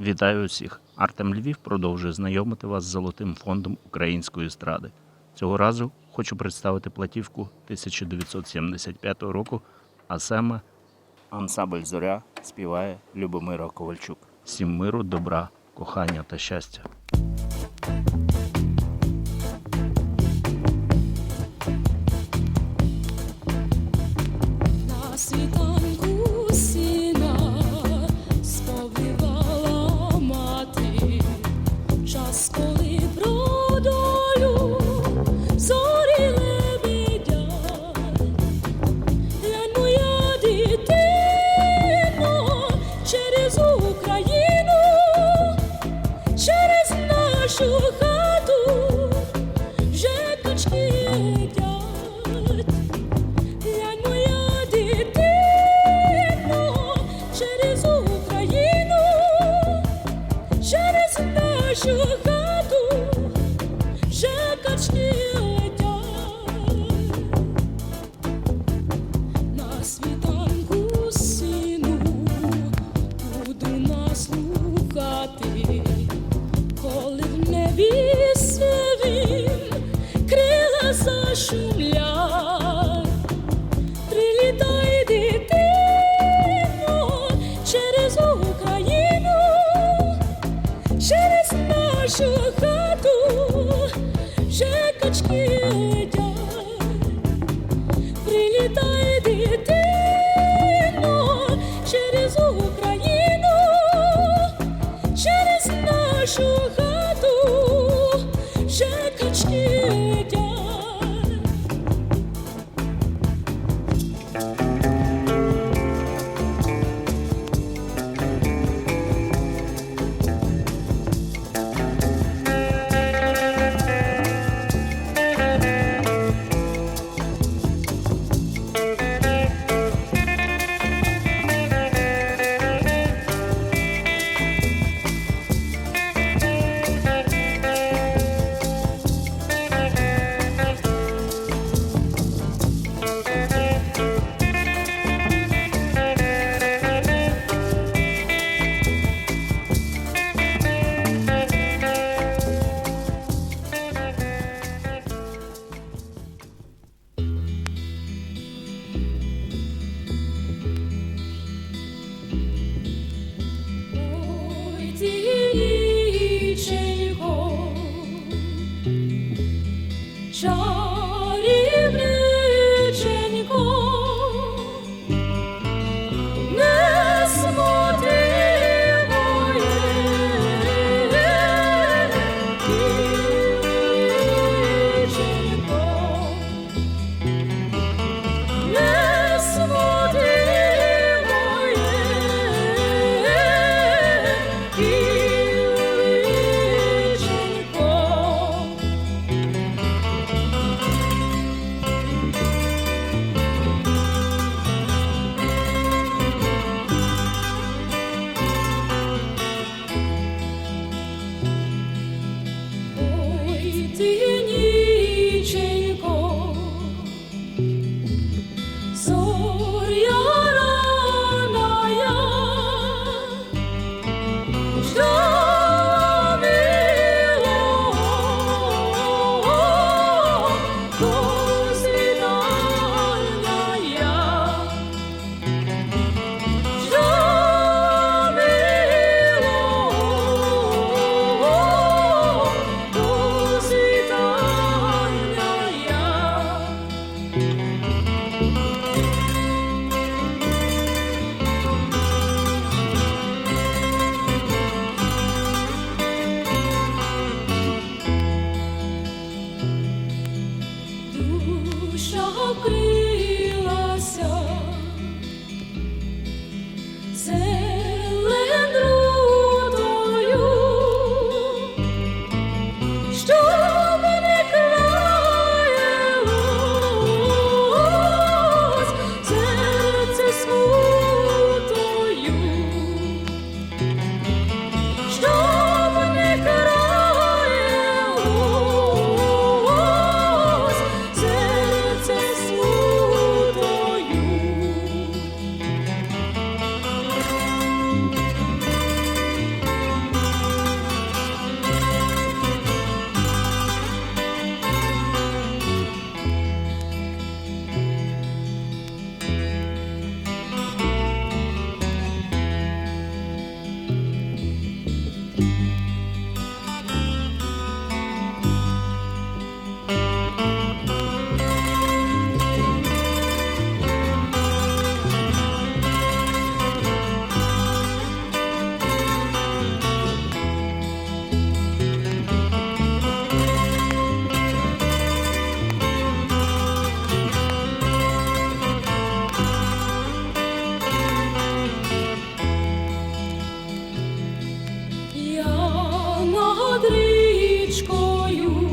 Вітаю усіх! Артем Львів продовжує знайомити вас з золотим фондом української естради. Цього разу хочу представити платівку 1975 року, а саме ансамбль Зоря співає Любомира Ковальчук. Всім миру, добра, кохання та щастя. Через Україну, через нашу Cristo. річкою.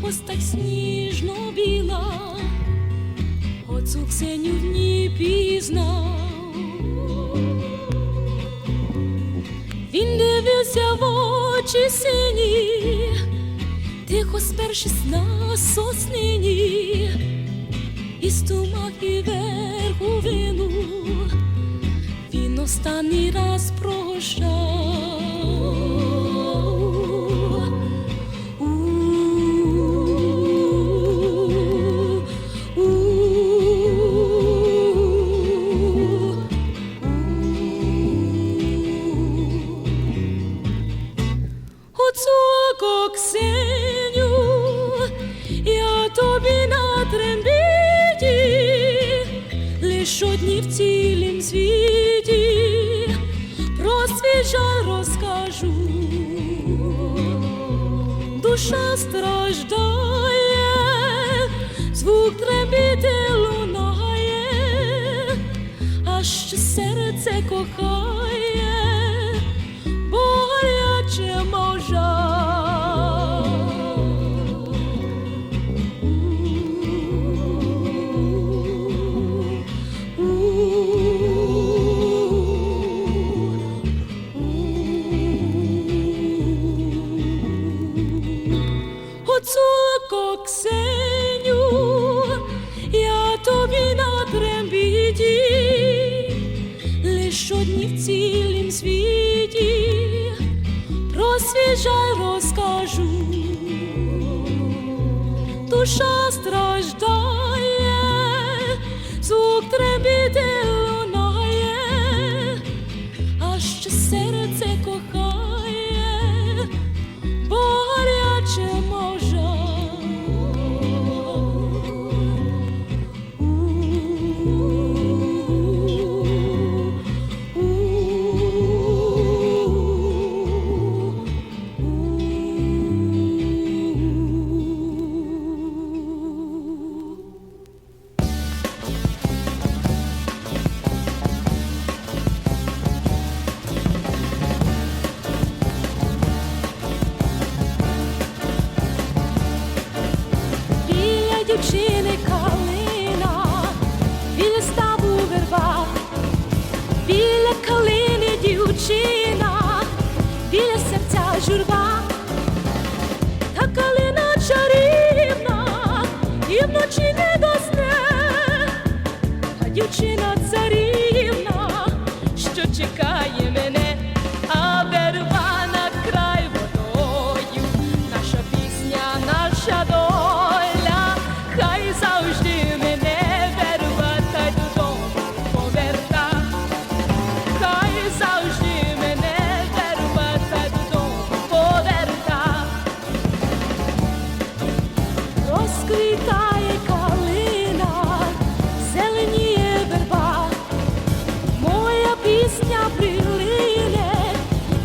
постать сніжно біла, оцу Ксеню в ній пізнав. Він дивився в очі сині, тихо спершись на соснині, і стумах і верховину він останній раз прощав. душа страждає, звук требіти лунає, аж серце кохає. Ксеню, я тобі на трембіді, лиш одні в цілім світі, про свіжай розкажу, душа страждає.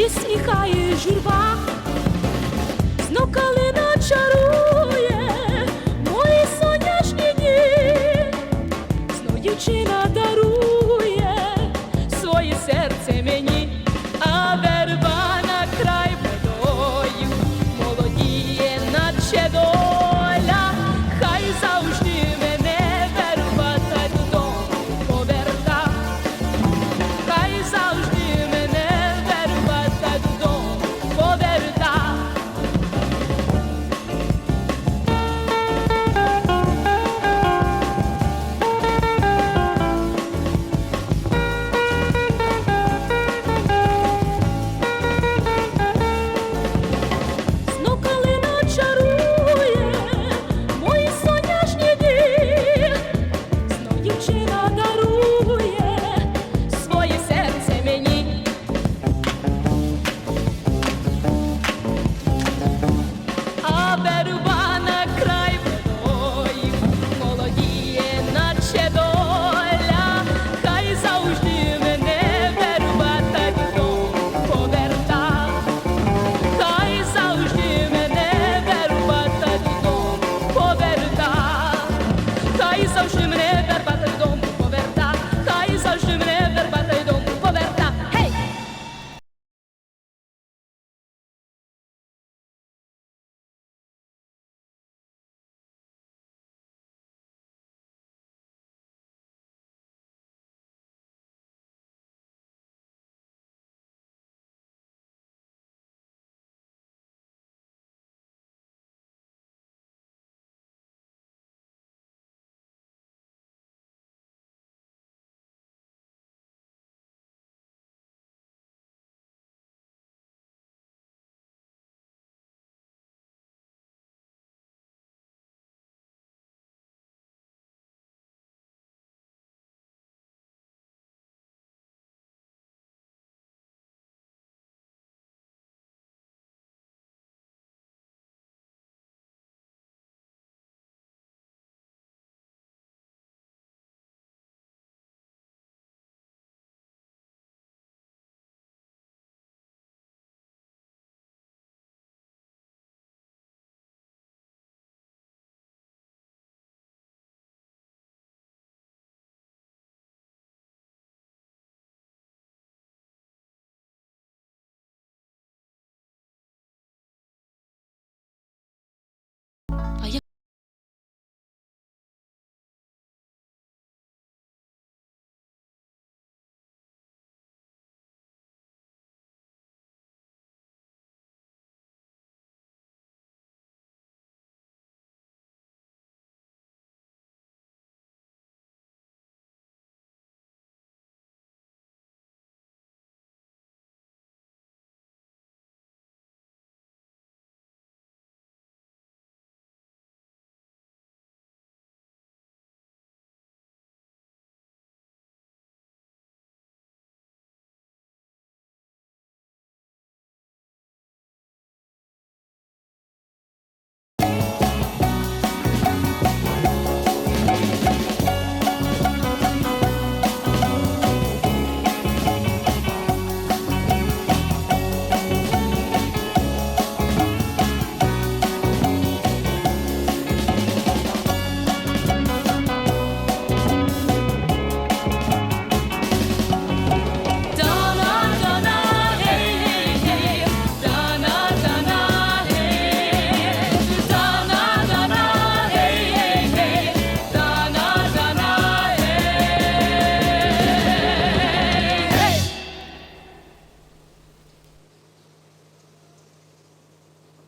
Висміхає журба.